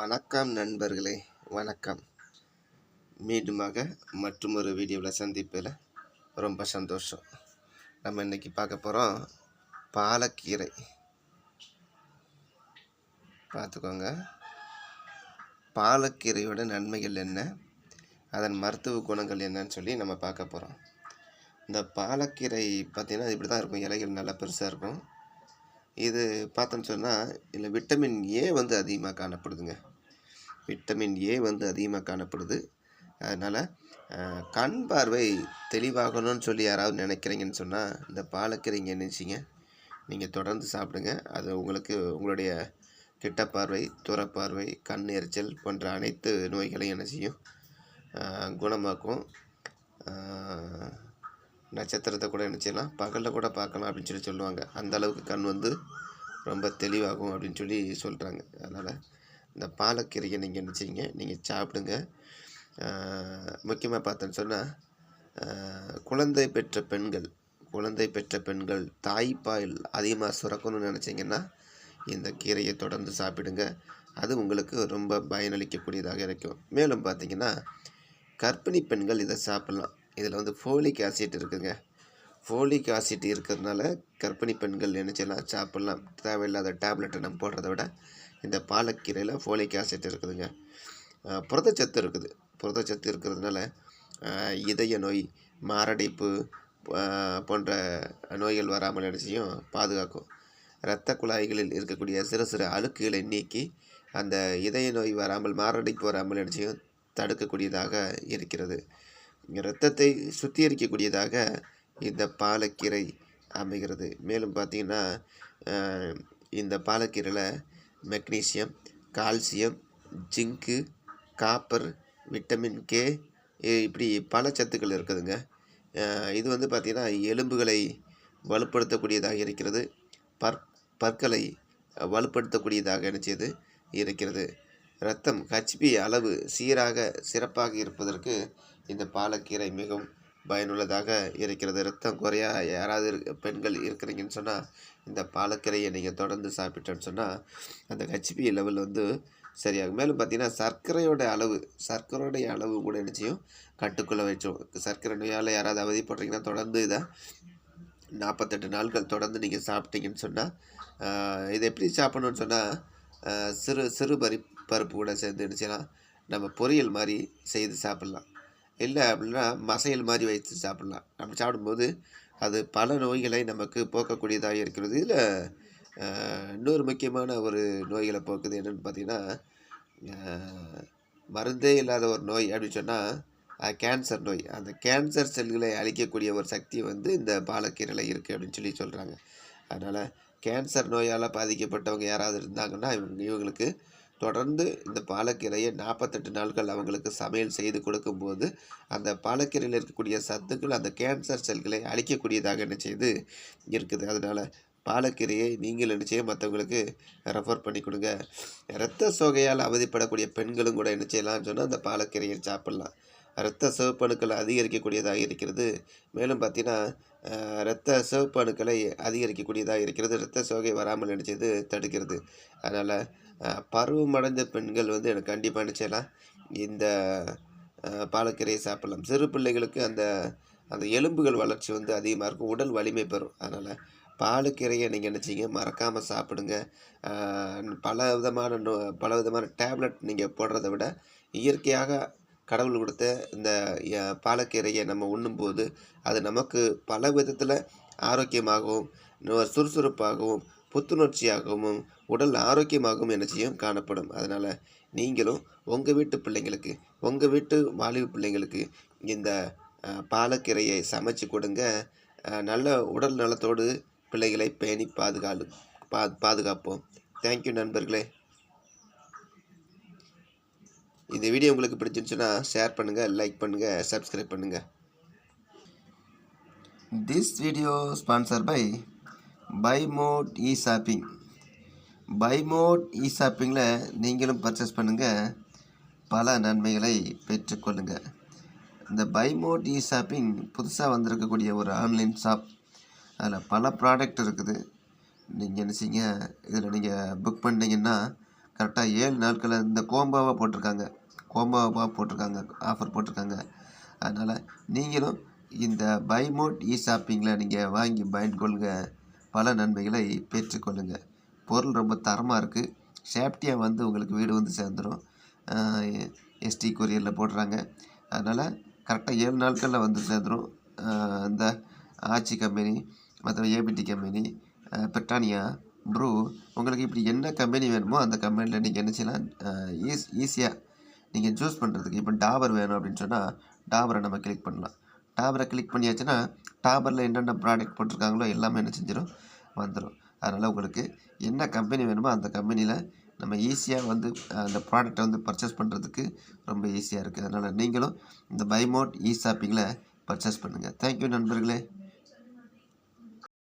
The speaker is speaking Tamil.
வணக்கம் நண்பர்களே வணக்கம். மீண்டுமாக மற்றொரு வீடியோவில் சந்திப்பில் ரொம்ப சந்தோஷம். நம்ம இன்றைக்கி பார்க்க போகிறோம் பாலக்கீரை. பார்த்துக்கோங்க. பாலக்கீரையோட நன்மைகள் என்ன? அதன் மருத்துவ குணங்கள் என்னன்னு சொல்லி நம்ம பார்க்க போகிறோம். இந்த பாலக்கீரை பார்த்திங்கன்னா இப்படி தான் இருக்கும் இலைகள் நல்லா பெருசாக இருக்கும். இது பார்த்தோன்னு சொன்னால் இதில் விட்டமின் ஏ வந்து அதிகமாக காணப்படுதுங்க. விட்டமின் ஏ வந்து அதிகமாக காணப்படுது. அதனால் கண் பார்வை தெளிவாகணும்னு சொல்லி யாராவது நினைக்கிறீங்கன்னு சொன்னால் இந்த பாலக்கீரைங்க நினச்சிங்க. நீங்கள் தொடர்ந்து சாப்பிடுங்க. அது உங்களுக்கு உங்களுடைய கிட்ட பார்வை தூரப்பார்வை கண் எரிச்சல் போன்ற அனைத்து நோய்களையும் என்ன செய்யும்? குணமாக்கும். நட்சத்திரத்தை கூட என்ன செய்யலாம்? பகலில் கூட பார்க்கலாம் அப்படின்னு சொல்லி சொல்லுவாங்க. அந்த அளவுக்கு கண் வந்து ரொம்ப தெளிவாகும் அப்படின்னு சொல்லி சொல்கிறாங்க அதனால் இந்த பாலக்கீரையை நீங்கள் நினச்சிங்க நீங்கள் சாப்பிடுங்க. முக்கியமாக பார்த்தோன்னு சொன்னால் குழந்தை பெற்ற பெண்கள் குழந்தை பெற்ற பெண்கள் தாய்ப்பால் அதிகமாக சுரக்கணும்னு நினச்சிங்கன்னா இந்த கீரையை தொடர்ந்து சாப்பிடுங்க. அது உங்களுக்கு ரொம்ப பயனளிக்கக்கூடியதாக இருக்கும். மேலும் பார்த்தீங்கன்னா கர்ப்பிணி பெண்கள் இதை சாப்பிட்லாம். இதில் வந்து ஃபோலிக் ஆசிட் இருக்குங்க. ஃபோலிக் ஆசிட் இருக்கிறதுனால கர்ப்பிணி பெண்கள் என்ன செய்யலாம்? சாப்பிட்லாம். தேவையில்லாத டேப்லெட்டை நம்ம போடுறத விட இந்த பாலக்கீரையில் ஃபோலிக் ஆசிட் இருக்குதுங்க. புரதச்சத்து இருக்குது. புரதச்சத்து இருக்கிறதுனால இதய நோய் மாரடைப்பு போன்ற நோய்கள் வராமல் என்ன பாதுகாக்கும். இரத்த குழாய்களில் இருக்கக்கூடிய சிறு சிறு அழுக்குகளை நீக்கி அந்த இதய நோய் வராமல் மாரடைப்பு வராமல் என்ன தடுக்கக்கூடியதாக இருக்கிறது. இரத்தத்தை சுத்திகரிக்கக்கூடியதாக இந்த பாலக்கீரை அமைகிறது. மேலும் பார்த்திங்கன்னா இந்த பாலக்கீரையில் magnesium calcium zinc copper vitamin K இப்படி பல சத்துக்கள் இருக்குதுங்க. இது வந்து பார்த்திங்கன்னா எலும்புகளை வலுப்படுத்தக்கூடியதாக இருக்கிறது. பற் பற்களை வலுப்படுத்தக்கூடியதாக நினச்சது இருக்கிறது. ரத்தம் ஹச்பி அளவு சீராக சிறப்பாக இருப்பதற்கு இந்த பாலக்கீரை மிகவும் பயனுள்ளதாக இருக்கிறது. ரத்தம் குறையா யாராவது பெண்கள் இருக்கிறீங்கன்னு சொன்னால் இந்த பாலக்கரையை நீங்கள் தொடர்ந்து சாப்பிட்டோன்னு சொன்னால் அந்த ஹெச்பி லெவல் வந்து சரியாகும். மேலும் பார்த்தீங்கன்னா சர்க்கரையோட அளவு சர்க்கரையோடைய அளவு கூட என்ன கட்டுக்குள்ளே வச்சோம் சர்க்கரை நோயால் யாராவது அவதிப்படுறீங்கன்னா தொடர்ந்து இதை நாற்பத்தெட்டு நாட்கள் தொடர்ந்து நீங்கள் சாப்பிட்டீங்கன்னு சொன்னால் இதை எப்படி சாப்பிடணும்னு சொன்னால் சிறு சிறு பரி பருப்பு கூட சேர்ந்து என்ன நம்ம பொரியல் மாதிரி செய்து சாப்பிட்லாம். இல்லை அப்படின்னா மசையல் மாதிரி வைத்து சாப்பிட்லாம். அப்படி சாப்பிடும்போது அது பல நோய்களை நமக்கு போக்கக்கூடியதாக இருக்கிறது. இதில் இன்னொரு முக்கியமான ஒரு நோய்களை போக்குது என்னென்னு பார்த்தீங்கன்னா மருந்தே இல்லாத ஒரு நோய் அப்படின்னு சொன்னால் கேன்சர் நோய். அந்த கேன்சர் செல்களை அழிக்கக்கூடிய ஒரு சக்தி வந்து இந்த பாலக்கீரையில் இருக்குது அப்படின்னு சொல்லி சொல்கிறாங்க அதனால் கேன்சர் நோயால் பாதிக்கப்பட்டவங்க யாராவது இருந்தாங்கன்னா இவங்க இவங்களுக்கு தொடர்ந்து இந்த பாலக்கீரையை நாற்பத்தெட்டு நாட்கள் அவங்களுக்கு சமையல் செய்து கொடுக்கும்போது அந்த பாலக்கீரையில் இருக்கக்கூடிய சத்துக்கள் அந்த கேன்சர் செல்களை அழிக்கக்கூடியதாக என்ன செய்து இருக்குது. அதனால் பாலக்கீரையை நீங்கள் என்ன செய்ய மற்றவங்களுக்கு ரெஃபர் பண்ணி கொடுங்க. இரத்த சோகையால் அவதிப்படக்கூடிய பெண்களும் கூட என்ன செய்யலாம்னு சொன்னால் அந்த பாலக்கீரையை சாப்பிட்லாம். இரத்த சிவப்பணுக்களை அதிகரிக்கக்கூடியதாக இருக்கிறது. மேலும் பார்த்தீங்கன்னா இரத்த சிவப்பணுக்களை அதிகரிக்கக்கூடியதாக இருக்கிறது. இரத்த சோகை வராமல் நினைச்சது தடுக்கிறது. அதனால் பருவமடைந்த பெண்கள் வந்து எனக்கு கண்டிப்பாக நினச்சலாம் இந்த பாலக்கீரையை சாப்பிடலாம். சிறு பிள்ளைகளுக்கு அந்த அந்த எலும்புகள் வளர்ச்சி வந்து அதிகமாக இருக்கும். உடல் வலிமை பெறும். அதனால் பாலுக்கீரையை நீங்கள் நினச்சிங்க மறக்காமல் சாப்பிடுங்க. பல விதமான நோ பல விதமான டேப்லெட் நீங்கள் போடுறத விட இயற்கையாக கடவுள் கொடுத்த இந்த பாலக்கீரையை நம்ம உண்ணும்போது அது நமக்கு பல விதத்தில் ஆரோக்கியமாகவும் சுறுசுறுப்பாகவும் புத்துணர்ச்சியாகவும் உடல் ஆரோக்கியமாகவும் எனர்ஜியும் செய்யும் காணப்படும். அதனால் நீங்களும் உங்கள் வீட்டு பிள்ளைங்களுக்கு உங்கள் வீட்டு வாலிப பிள்ளைங்களுக்கு இந்த பாலக்கீரையை சமைச்சு கொடுங்க. நல்ல உடல் நலத்தோடு பிள்ளைகளை பேணி பாதுகாலு பா பாதுகாப்போம். தேங்க்யூ நண்பர்களே. இந்த வீடியோ உங்களுக்கு பிடிச்சிருந்துச்சுன்னா ஷேர் பண்ணுங்கள் லைக் பண்ணுங்கள் சப்ஸ்கிரைப் பண்ணுங்கள் this video sponsor by by mode e shopping by mode e ஷாப்பிங்கில் நீங்களும் பர்ச்சேஸ் பண்ணுங்கள் பல நன்மைகளை பெற்றுக்கொள்ளுங்கள் இந்த பை மோட் இ ஷாப்பிங் புதுசாக வந்திருக்கக்கூடிய ஒரு ஆன்லைன் ஷாப் அதில் பல ப்ராடக்ட் இருக்குது. நீங்கள் நினச்சிங்க இதில் நீங்கள் புக் பண்ணிங்கன்னா கரெக்டாக ஏழு நாட்களில் இந்த கோம்பாவாக போட்டிருக்காங்க. கோம்பாவாக போட்டிருக்காங்க ஆஃபர் போட்டிருக்காங்க. அதனால் நீங்களும் இந்த பை மோட் இ ஷாப்பிங்கில் நீங்கள் வாங்கி பயன்கொள்ளுங்க பல நன்மைகளை பெற்றுக்கொள்ளுங்க. பொருள் ரொம்ப தரமாக இருக்குது சேஃப்டியாக வந்து உங்களுக்கு வீடு வந்து சேர்ந்துடும் எஸ்டி கொரியரில் போடுறாங்க. அதனால் கரெக்டாக ஏழு நாட்களில் வந்து சேர்ந்துடும் இந்த ஆச்சி கம்பெனி மற்ற ஏபிடி கம்பெனி பிரிட்டானியா ப்ரூ. உங்களுக்கு இப்படி என்ன கம்பெனி வேணுமோ அந்த கம்பெனியில் நீங்கள் என்ன செய்யலாம்? ஈஸ் ஈஸியாக நீங்கள் சூஸ் பண்ணுறதுக்கு இப்போ டாபர் வேணும் அப்படின்னு சொன்னால் டாபரை நம்ம கிளிக் பண்ணலாம். டாபரை கிளிக் பண்ணியாச்சுன்னா டாபரில் என்னென்ன ப்ராடக்ட் போட்டிருக்காங்களோ எல்லாமே என்ன செஞ்சிடும் வந்துடும் அதனால் உங்களுக்கு என்ன கம்பெனி வேணுமோ அந்த கம்பெனியில் நம்ம ஈஸியாக வந்து அந்த ப்ராடக்ட்டை வந்து பர்ச்சேஸ் பண்ணுறதுக்கு ரொம்ப ஈஸியாக இருக்குது அதனால் நீங்களும் இந்த பைமோட் இ ஷாப்பிங்கில் பர்ச்சேஸ் பண்ணுங்கள் தேங்க்யூ நண்பர்களே.